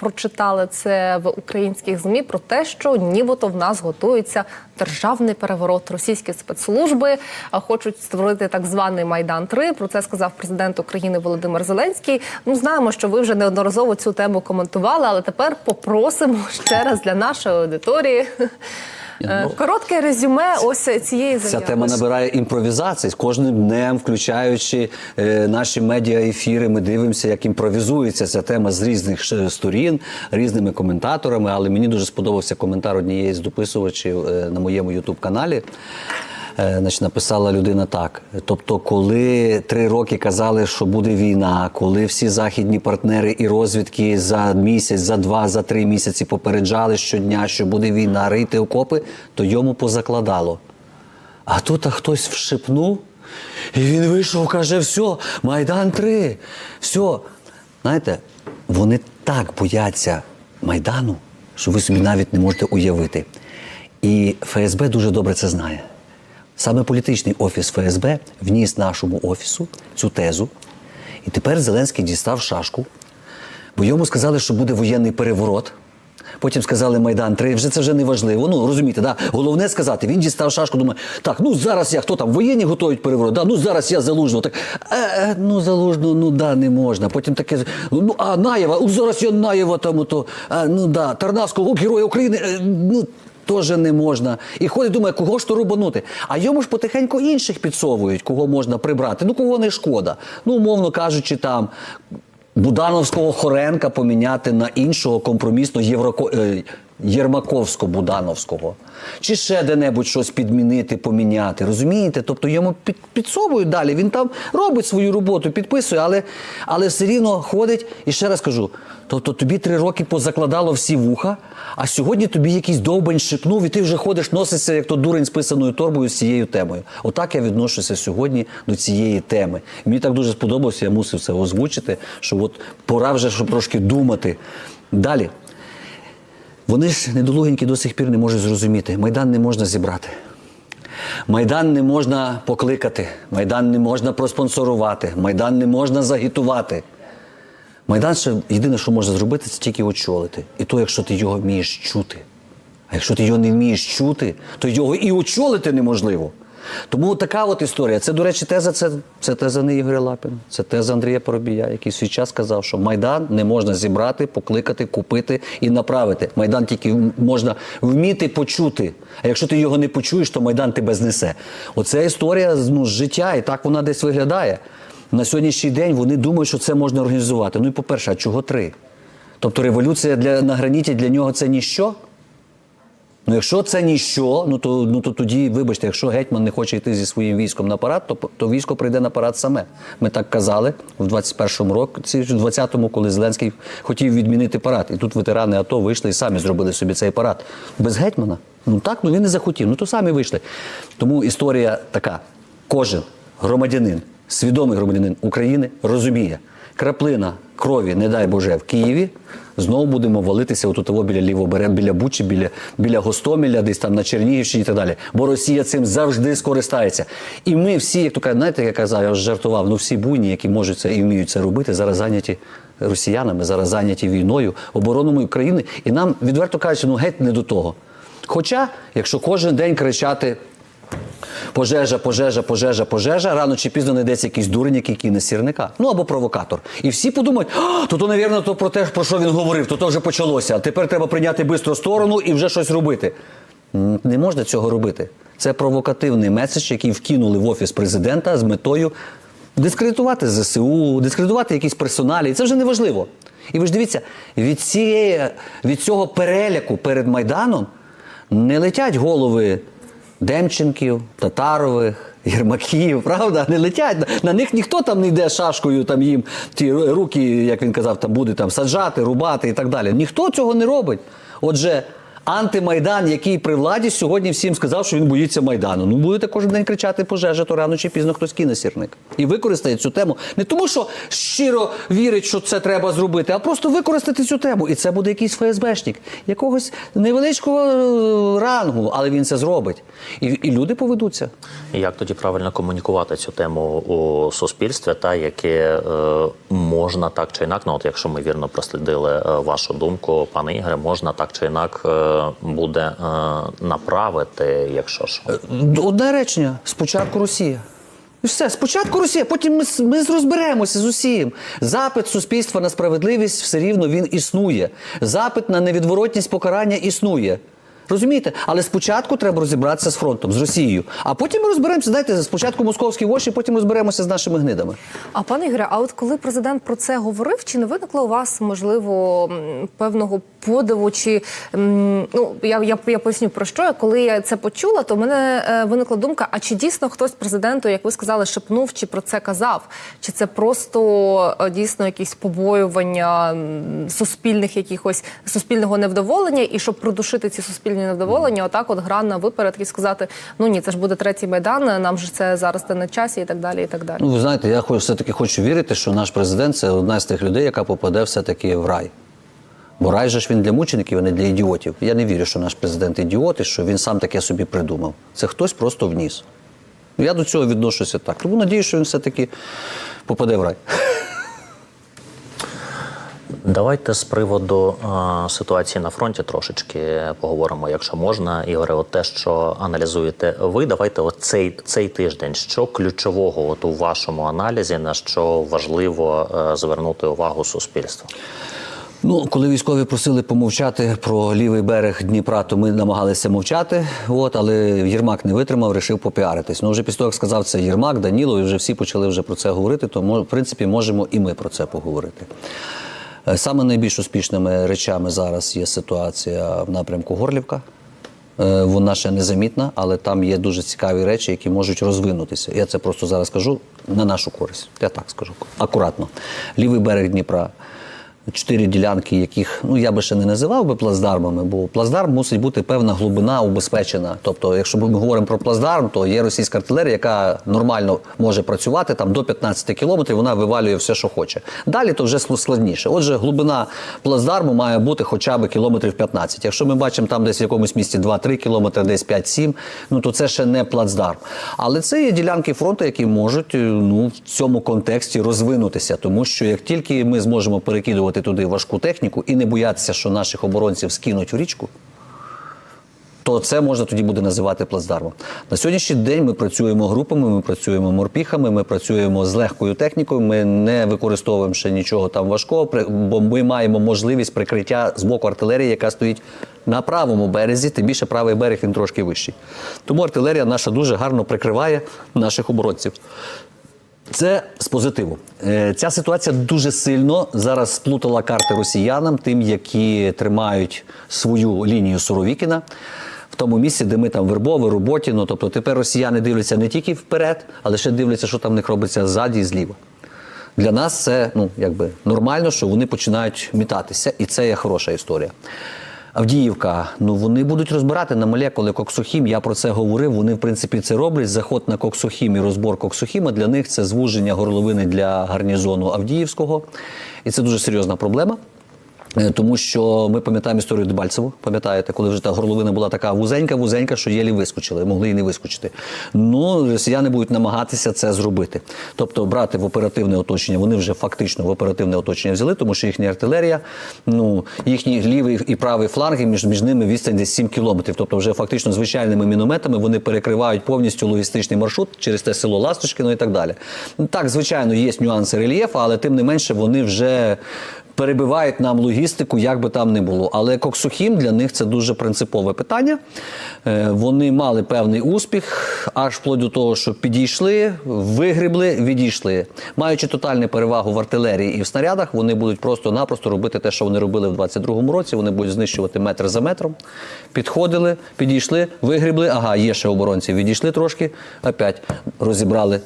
прочитали це в українських змі про те, що нібито в нас готується державний переворот. Російські спецслужби хочуть створити так званий майдан 3 Про це сказав президент України Володимир Зеленський. Ну знаємо, що ви вже неодноразово цю тему коментували, але тепер попросимо ще раз для нашої аудиторії. Е, Ну, Коротке резюме ось цієї Ця тема набирає імпровізації з кожним днем, включаючи е, наші медіаефіри. Ми дивимося, як імпровізується ця тема з різних сторін, різними коментаторами. Але мені дуже сподобався коментар однієї з дописувачів е, на моєму ютуб-каналі. Е, Значить, написала людина так: тобто, коли три роки казали, що буде війна, коли всі західні партнери і розвідки за місяць, за два, за три місяці попереджали щодня, що буде війна, рийте окопи, то йому позакладало. А тут а хтось вшипнув, і він вийшов, каже: все, Майдан 3, все. Знаєте, вони так бояться Майдану, що ви собі навіть не можете уявити. І ФСБ дуже добре це знає. Саме політичний офіс ФСБ вніс нашому офісу цю тезу. І тепер Зеленський дістав шашку, бо йому сказали, що буде воєнний переворот. Потім сказали Майдан 3, вже це вже не важливо. Ну розумієте, да? головне сказати, він дістав шашку, думає, так, ну зараз я хто там воєнні готують переворот, да? ну зараз я залужного. Так, е, е, ну залужного, ну да, не можна. Потім таке, ну а Наєва, ну зараз я Наєва там, ото, а, ну да, Тарнавського, героя України, е, ну. Теж не можна. І ходить, думає, кого ж то рубанути. А йому ж потихеньку інших підсовують, кого можна прибрати. Ну, кого не шкода. Ну, умовно кажучи, там Будановського Хоренка поміняти на іншого компромісного євроко... Єрмаковсько-Будановського. Чи ще де-небудь щось підмінити, поміняти. Розумієте? Тобто йому під, підсовують далі. Він там робить свою роботу, підписує, але, але все рівно ходить. І ще раз кажу: тобто тобі три роки позакладало всі вуха, а сьогодні тобі якийсь довбень шипнув, і ти вже ходиш, носишся, як то дурень з писаною торбою з цією темою. Отак я відношуся сьогодні до цієї теми. Мені так дуже сподобалося, я мусив це озвучити, що от пора вже щоб трошки думати. Далі. Вони ж недолугенькі до сих пір не можуть зрозуміти. Майдан не можна зібрати. Майдан не можна покликати, Майдан не можна проспонсорувати, Майдан не можна загітувати. Майдан ще єдине, що можна зробити, це тільки очолити. І то, якщо ти його вмієш чути. А якщо ти його не вмієш чути, то його і очолити неможливо. Тому така от історія. Це, до речі, теза, це, це теза не Ігоря Лапіна, це теза Андрія Поробія, який свій час сказав, що Майдан не можна зібрати, покликати, купити і направити. Майдан тільки можна вміти почути. А якщо ти його не почуєш, то Майдан тебе знесе. Оце історія ну, з життя, і так вона десь виглядає. На сьогоднішній день вони думають, що це можна організувати. Ну і по-перше, а чого три? Тобто революція для, на граніті для нього це ніщо? Ну, якщо це ніщо, ну то, ну то тоді, вибачте, якщо гетьман не хоче йти зі своїм військом на парад, то, то військо прийде на парад саме. Ми так казали в 21-му році, в 20-му, коли Зеленський хотів відмінити парад. І тут ветерани АТО вийшли і самі зробили собі цей парад. Без гетьмана? Ну так, ну він не захотів. Ну то самі вийшли. Тому історія така: кожен громадянин, свідомий громадянин України розуміє, краплина крові, не дай Боже, в Києві. Знову будемо валитися отут того біля Лівоберег, біля Бучі, біля, біля Гостомеля, десь там на Чернігівщині і так далі. Бо Росія цим завжди скористається. І ми всі, як то кажуть, знаєте, я казав, я вже жартував, ну всі буйні, які можуть це і вміють це робити, зараз зайняті росіянами, зараз зайняті війною, обороною України. І нам, відверто кажучи, ну геть не до того. Хоча, якщо кожен день кричати. Пожежа, пожежа, пожежа, пожежа. Рано чи пізно знайдеться якийсь дурень, який кине сірника. Ну або провокатор. І всі подумають, то то, навірно, то про те, про що він говорив, то то вже почалося. Тепер треба прийняти бистро сторону і вже щось робити. Не можна цього робити. Це провокативний меседж, який вкинули в офіс президента з метою дискредитувати ЗСУ, дискредитувати якісь персоналі. І це вже не важливо. І ви ж дивіться, від, цієї, від цього переляку перед Майданом не летять голови Демченків, Татарових, Єрмаків, правда? Не летять. На, них ніхто там не йде шашкою, там їм ті руки, як він казав, там буде там саджати, рубати і так далі. Ніхто цього не робить. Отже, Антимайдан, який при владі, сьогодні всім сказав, що він боїться Майдану. Ну, будете кожен день кричати пожежа, то рано чи пізно хтось кине сірник. І використає цю тему не тому, що щиро вірить, що це треба зробити, а просто використати цю тему. І це буде якийсь ФСБшник, якогось невеличкого е, рангу, але він це зробить. І, і люди поведуться. Як тоді правильно комунікувати цю тему у суспільстві, та яке е, можна так чи інак, ну от якщо ми вірно прослідили е, вашу думку, пане Ігоре, можна так чи інак е, буде е, направити, якщо що. Одне речення: спочатку Росія. І все, спочатку Росія, потім ми, ми розберемося з усім. Запит суспільства на справедливість все рівно він існує. Запит на невідворотність покарання існує. Розумієте? Але спочатку треба розібратися з фронтом, з Росією. А потім ми розберемося. Знаєте, спочатку московські воші, потім розберемося з нашими гнидами. А пане Ігоре, а от коли президент про це говорив, чи не виникло у вас можливо певного подиву? Чи ну я, я, я поясню про що. Коли я це почула, то в мене е, виникла думка: а чи дійсно хтось президенту, як ви сказали, шепнув чи про це казав? Чи це просто е, дійсно якісь побоювання суспільних якихось суспільного невдоволення, і щоб придушити ці суспільні невдоволення, отак от гра на виперед і сказати: ну ні, це ж буде третій майдан, нам же це зараз не на часі, і так далі, і так далі. Ну, ви знаєте, я хочу- все-таки хочу вірити, що наш президент це одна з тих людей, яка попаде все-таки в рай. Бо рай же ж він для мучеників, а не для ідіотів. Я не вірю, що наш президент ідіот і що він сам таке собі придумав. Це хтось просто вніс. Ну, Я до цього відношуся так. Тому надію, що він все-таки попаде в рай. Давайте з приводу е, ситуації на фронті трошечки поговоримо, якщо можна. Ігоре, от те, що аналізуєте ви, давайте от цей, цей тиждень, що ключового от у вашому аналізі, на що важливо е, звернути увагу суспільства? Ну, коли військові просили помовчати про лівий берег Дніпра, то ми намагалися мовчати. От, але Єрмак не витримав, вирішив попіаритись. Ну, вже після того, як сказав це Єрмак, Даніло, і вже всі почали вже про це говорити, то в принципі можемо і ми про це поговорити. Е, Саме найбільш успішними речами зараз є ситуація в напрямку Горлівка. Е, Вона ще незамітна, але там є дуже цікаві речі, які можуть розвинутися. Я це просто зараз кажу на нашу користь. Я так скажу акуратно. Лівий берег Дніпра. Чотири ділянки, яких ну я би ще не називав би плацдармами, бо плацдарм мусить бути певна глибина убезпечена. Тобто, якщо ми говоримо про плацдарм, то є російська артилерія, яка нормально може працювати там до 15 кілометрів, вона вивалює все, що хоче. Далі то вже складніше. Отже, глибина плацдарму має бути хоча б кілометрів 15. Якщо ми бачимо там десь в якомусь місці 2-3 кілометри, десь 5-7, ну то це ще не плацдарм. Але це є ділянки фронту, які можуть е, ну, в цьому контексті розвинутися, тому що як тільки ми зможемо перекидувати туди важку техніку і не боятися, що наших оборонців скинуть в річку, то це можна тоді буде називати плацдармом. На сьогоднішній день ми працюємо групами, ми працюємо морпіхами, ми працюємо з легкою технікою. Ми не використовуємо ще нічого там важкого, бо ми маємо можливість прикриття з боку артилерії, яка стоїть на правому березі. Тим більше правий берег він трошки вищий. Тому артилерія наша дуже гарно прикриває наших оборонців. Це з позитиву. Е, Ця ситуація дуже сильно зараз сплутала карти росіянам, тим, які тримають свою лінію Суровікіна. В тому місці, де ми там вербові, роботі. Ну, тобто тепер росіяни дивляться не тільки вперед, але ще дивляться, що там в них робиться ззаді і зліва. Для нас це ну, якби нормально, що вони починають мітатися, і це є хороша історія. Авдіївка, ну вони будуть розбирати на молекули коксохім. Я про це говорив. Вони, в принципі, це роблять. Заход на коксохім і розбор коксохіма для них це звуження горловини для гарнізону Авдіївського. І це дуже серйозна проблема. Е, Тому що ми пам'ятаємо історію Дебальцеву, пам'ятаєте, коли вже та горловина була така вузенька, вузенька, що єлі вискочили, могли і не вискочити. Ну, росіяни будуть намагатися це зробити. Тобто брати в оперативне оточення, вони вже фактично в оперативне оточення взяли, тому що їхня артилерія, ну, їхній лівий і правий фланги, між, між ними відстань десь 7 кілометрів. Тобто вже фактично звичайними мінометами вони перекривають повністю логістичний маршрут через те село Ласточкино і так далі. Так, звичайно, є нюанси рельєфу, але тим не менше вони вже перебивають нам логістику, як би там не було. Але Коксухім для них це дуже принципове питання. Е, Вони мали певний успіх, аж вплоть до того, що підійшли, вигрібли, відійшли. Маючи тотальну перевагу в артилерії і в снарядах, вони будуть просто-напросто робити те, що вони робили в 22-му році. Вони будуть знищувати метр за метром. Підходили, підійшли, вигрібли. Ага, є ще оборонці. Відійшли трошки, опять розібрали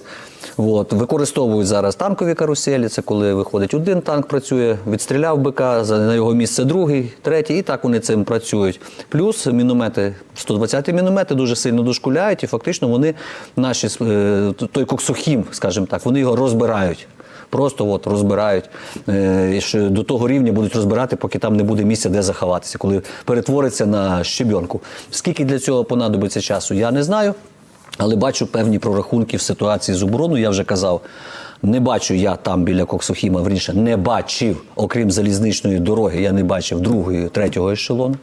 От, використовують зараз танкові каруселі. Це коли виходить один танк, працює, відстріляв бика, на його місце другий, третій, і так вони цим працюють. Плюс міномети, 120-ті міномети дуже сильно дошкуляють, і фактично вони наші е, той коксохім, скажімо так, вони його розбирають. Просто от розбирають е, і до того рівня будуть розбирати, поки там не буде місця, де заховатися, коли перетвориться на щебенку. Скільки для цього понадобиться часу, я не знаю. Але бачу певні прорахунки в ситуації з обороною. Я вже казав, не бачу я там біля Коксохіма, верніше, не бачив, окрім залізничної дороги, я не бачив другої, третього ешелону,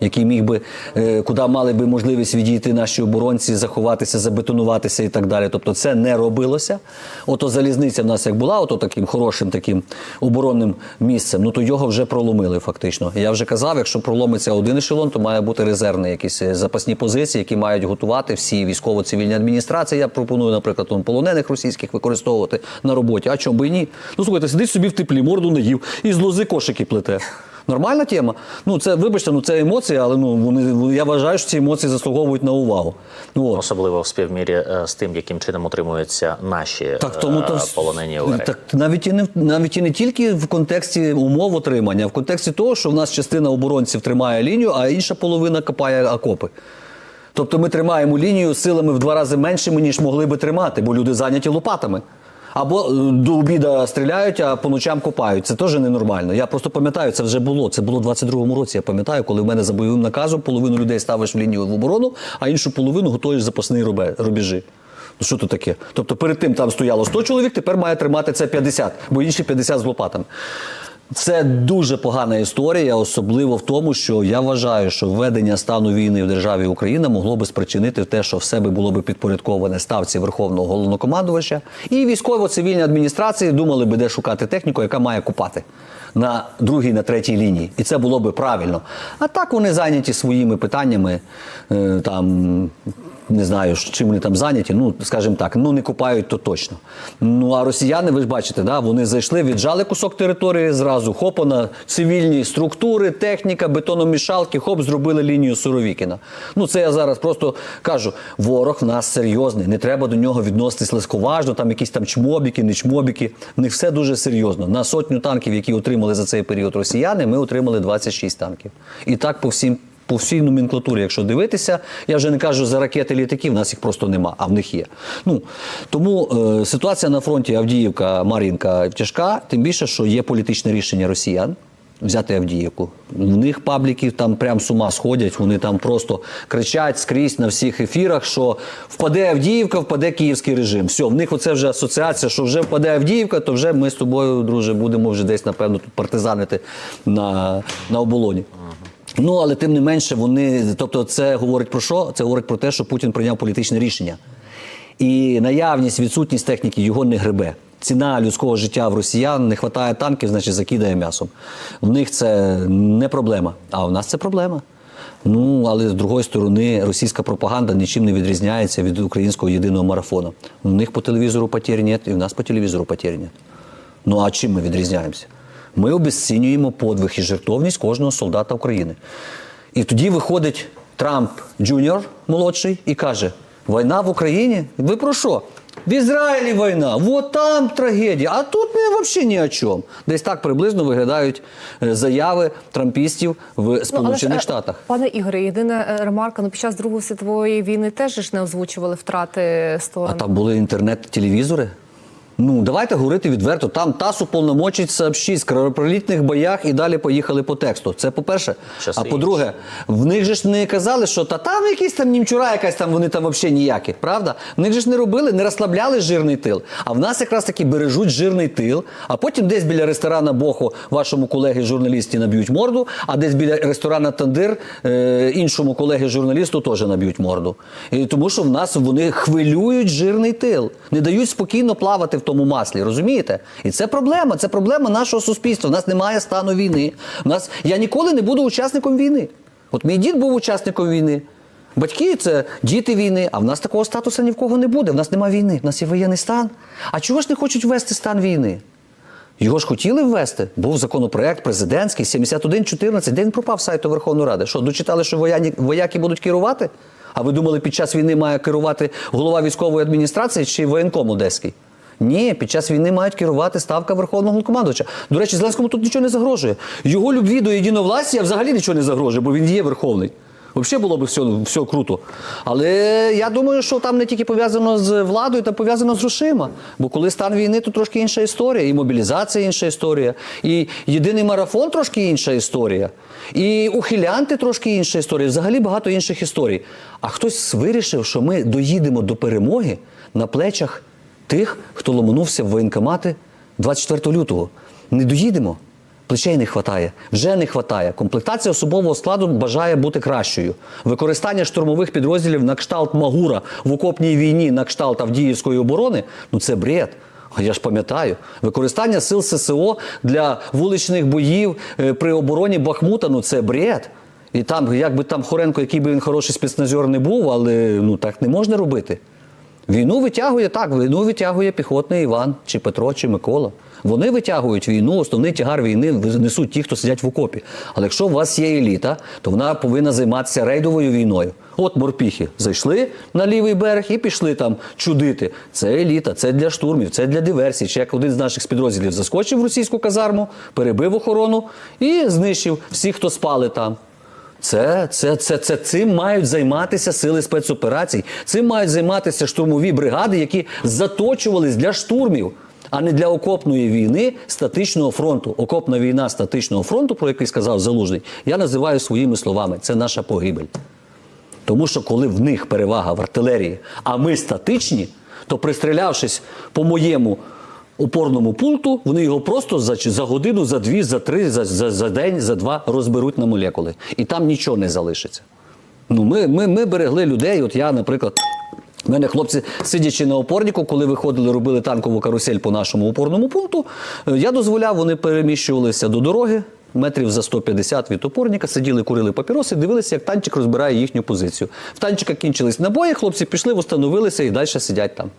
який міг би, е, куди мали би можливість відійти наші оборонці, заховатися, забетонуватися і так далі. Тобто це не робилося. Ото залізниця в нас як була, ото таким хорошим таким оборонним місцем, ну то його вже проломили фактично. Я вже казав, якщо проломиться один ешелон, то має бути резервний якісь е, запасні позиції, які мають готувати всі військово-цивільні адміністрації. Я пропоную, наприклад, он, полонених російських використовувати на роботі. А чому би і ні? Ну слухайте, сидить собі в теплі, морду не їв і з лози кошики плете. Нормальна тема. Ну це вибачте, ну це емоції, але ну вони я вважаю, що ці емоції заслуговують на увагу. Ну от. Особливо в співмірі е, з тим, яким чином утримуються наші Так тому то е, вс- полонені в так навіть і не навіть і не тільки в контексті умов отримання, а в контексті того, що в нас частина оборонців тримає лінію, а інша половина копає окопи. Тобто ми тримаємо лінію силами в два рази меншими, ніж могли би тримати, бо люди зайняті лопатами. Або е, до обіда стріляють, а по ночам копають. Це теж ненормально. Я просто пам'ятаю, це вже було. Це було в 22-му році. Я пам'ятаю, коли в мене за бойовим наказом половину людей ставиш в лінію в оборону, а іншу половину готуєш запасні рубежі. Ну що то таке? Тобто перед тим там стояло 100 чоловік, тепер має тримати це 50, бо інші 50 з лопатами. Це дуже погана історія, особливо в тому, що я вважаю, що введення стану війни в державі Україна могло би спричинити те, що все би було би підпорядковане ставці Верховного головнокомандувача, і військово-цивільні адміністрації думали би, де шукати техніку, яка має купати на другій, на третій лінії. І це було би правильно. А так вони зайняті своїми питаннями, е, там не знаю, чим вони там зайняті. Ну, скажімо так, ну не купають то точно. Ну а росіяни, ви ж бачите, да, вони зайшли, віджали кусок території зразу, хопана, цивільні структури, техніка, бетономішалки, хоп, зробили лінію Суровікіна. Ну це я зараз просто кажу: ворог в нас серйозний, не треба до нього відноситись легковажно, там якісь там чмобіки, не чмобіки. В них все дуже серйозно. На сотню танків, які отримали за цей період росіяни, ми отримали 26 танків. І так по всім по всій номенклатурі, якщо дивитися, я вже не кажу за ракети літаки, в нас їх просто нема, а в них є. Ну тому е, ситуація на фронті Авдіївка, Мар'їнка тяжка, тим більше, що є політичне рішення росіян. Взяти Авдіївку. У них пабліки там прям з ума сходять. Вони там просто кричать скрізь на всіх ефірах, що впаде Авдіївка, впаде київський режим. Все, в них оце вже асоціація, що вже впаде Авдіївка, то вже ми з тобою, друже, будемо вже десь, напевно, тут партизанити на, на оболоні. Ну, але тим не менше, вони, тобто, це говорить про що? Це говорить про те, що Путін прийняв політичне рішення. І наявність, відсутність техніки його не гребе. Ціна людського життя в росіян не вистачає танків, значить закидає м'ясом. В них це не проблема, а в нас це проблема. Ну, але з другої сторони, російська пропаганда нічим не відрізняється від українського єдиного марафону. У них по телевізору нет, і в нас по телевізору нет. Ну а чим ми відрізняємося? Ми обезцінюємо подвиг і жертовність кожного солдата України. І тоді виходить Трамп Джуніор молодший і каже: війна в Україні? Ви про що? В Ізраїлі війна, от там трагедія, а тут не взагалі ні о чому. Десь так приблизно виглядають е, заяви трампістів в Сполучених але ж, е, Штатах. Пане Ігоре, єдина е, ремарка, ну під час Другої світової війни теж ж не озвучували втрати А там були інтернет-телевізори. Ну, давайте говорити відверто. Там ТАСС уповномочить сообщить з кровопролітних боях і далі поїхали по тексту. Це по-перше. А по-друге, в них же ж не казали, що та там якісь там німчура, якась там вони там взагалі ніякі. Правда? В них же ж не робили, не розслабляли жирний тил. А в нас якраз таки бережуть жирний тил, а потім десь біля ресторана Бохо вашому колеги журналісті наб'ють морду, а десь біля ресторана Тандир е, іншому колеги журналісту теж наб'ють морду. І тому що в нас вони хвилюють жирний тил, не дають спокійно плавати в тому маслі. Розумієте? І це проблема. Це проблема нашого суспільства. У нас немає стану війни. У нас я ніколи не буду учасником війни. От мій дід був учасником війни. Батьки це діти війни, а в нас такого статусу ні в кого не буде. В нас немає війни, в нас є воєнний стан. А чого ж не хочуть ввести стан війни? Його ж хотіли ввести. Був законопроект президентський 7114. Де він пропав з сайту Верховної Ради? Що, дочитали, що вояні, вояки будуть керувати? А ви думали, під час війни має керувати голова військової адміністрації чи воєнком Одеський? Ні, під час війни мають керувати ставка Верховного командувача. До речі, Зеленському тут нічого не загрожує. Його любві до єдиновластя взагалі нічого не загрожує, бо він є верховний. Взагалі було б все, все круто. Але я думаю, що там не тільки пов'язано з владою, та пов'язано з грошима. Бо коли стан війни, то трошки інша історія. І мобілізація інша історія, і єдиний марафон трошки інша історія, і ухилянти трошки інша історія. Взагалі багато інших історій. А хтось вирішив, що ми доїдемо до перемоги на плечах тих, хто ломанувся в воєнкомати 24 лютого. Не доїдемо. Плечей не вистачає, вже не вистачає. Комплектація особового складу бажає бути кращою. Використання штурмових підрозділів на кшталт Магура в окопній війні на кшталт Авдіївської оборони ну це бред. А я ж пам'ятаю, використання сил ССО для вуличних боїв е, при обороні Бахмута ну це бред. І там, як би там Хоренко, який би він хороший спецназер не був, але ну так не можна робити. Війну витягує так, війну витягує піхотний Іван, чи Петро, чи Микола. Вони витягують війну, основний тягар війни несуть ті, хто сидять в окопі. Але якщо у вас є еліта, то вона повинна займатися рейдовою війною. От морпіхи зайшли на лівий берег і пішли там чудити. Це еліта, це для штурмів, це для диверсій. Чи як один з наших підрозділів заскочив в російську казарму, перебив охорону і знищив всіх, хто спали там. Це, це, це, це цим мають займатися сили спецоперацій. Цим мають займатися штурмові бригади, які заточувались для штурмів, а не для окопної війни статичного фронту. Окопна війна статичного фронту, про який сказав Залужний, я називаю своїми словами: це наша погибель. Тому що коли в них перевага в артилерії, а ми статичні, то пристрілявшись по моєму опорному пункту, вони його просто за, за годину, за дві, за три, за, за, за день, за два розберуть на молекули. І там нічого не залишиться. Ну, ми, ми, ми берегли людей. От я, наприклад. У мене хлопці, сидячи на опорнику, коли виходили, робили танкову карусель по нашому опорному пункту, е, я дозволяв, вони переміщувалися до дороги, метрів за 150 від опорника, сиділи, курили папіроси, дивилися, як танчик розбирає їхню позицію. В танчика кінчились набої, хлопці пішли, встановилися і далі сидять там.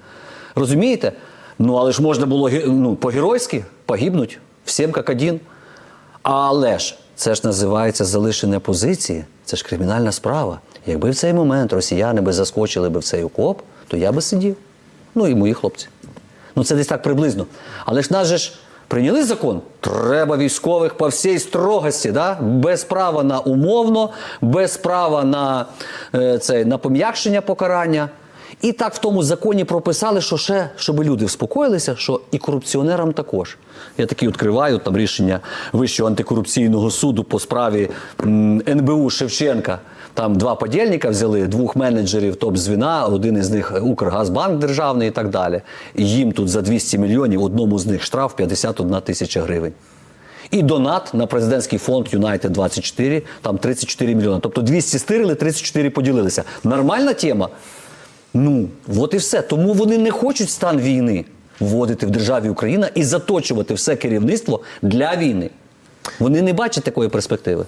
Розумієте? Ну, але ж можна було ну, по-геройськи погибнуть, всім як один. Але ж це ж називається залишення позиції, це ж кримінальна справа. Якби в цей момент росіяни би заскочили би в цей окоп, то я би сидів. Ну і мої хлопці. Ну це десь так приблизно. Але ж нас же ж прийняли закон. Треба військових по всій строгості, да? без права на умовно, без права на, е, це, на пом'якшення покарання. І так в тому законі прописали, що ще, щоб люди вспокоїлися, що і корупціонерам також. Я такі відкриваю там рішення Вищого антикорупційного суду по справі НБУ Шевченка. Там два подільника взяли, двох менеджерів топ-звіна, один із них Укргазбанк державний і так далі. І їм тут за 200 мільйонів, одному з них штраф 51 тисяча гривень. І донат на президентський фонд Юнайтед 24, там 34 мільйони. Тобто 200 стирили, 34 поділилися. Нормальна тема? Ну, от і все. Тому вони не хочуть стан війни вводити в державі Україна і заточувати все керівництво для війни. Вони не бачать такої перспективи.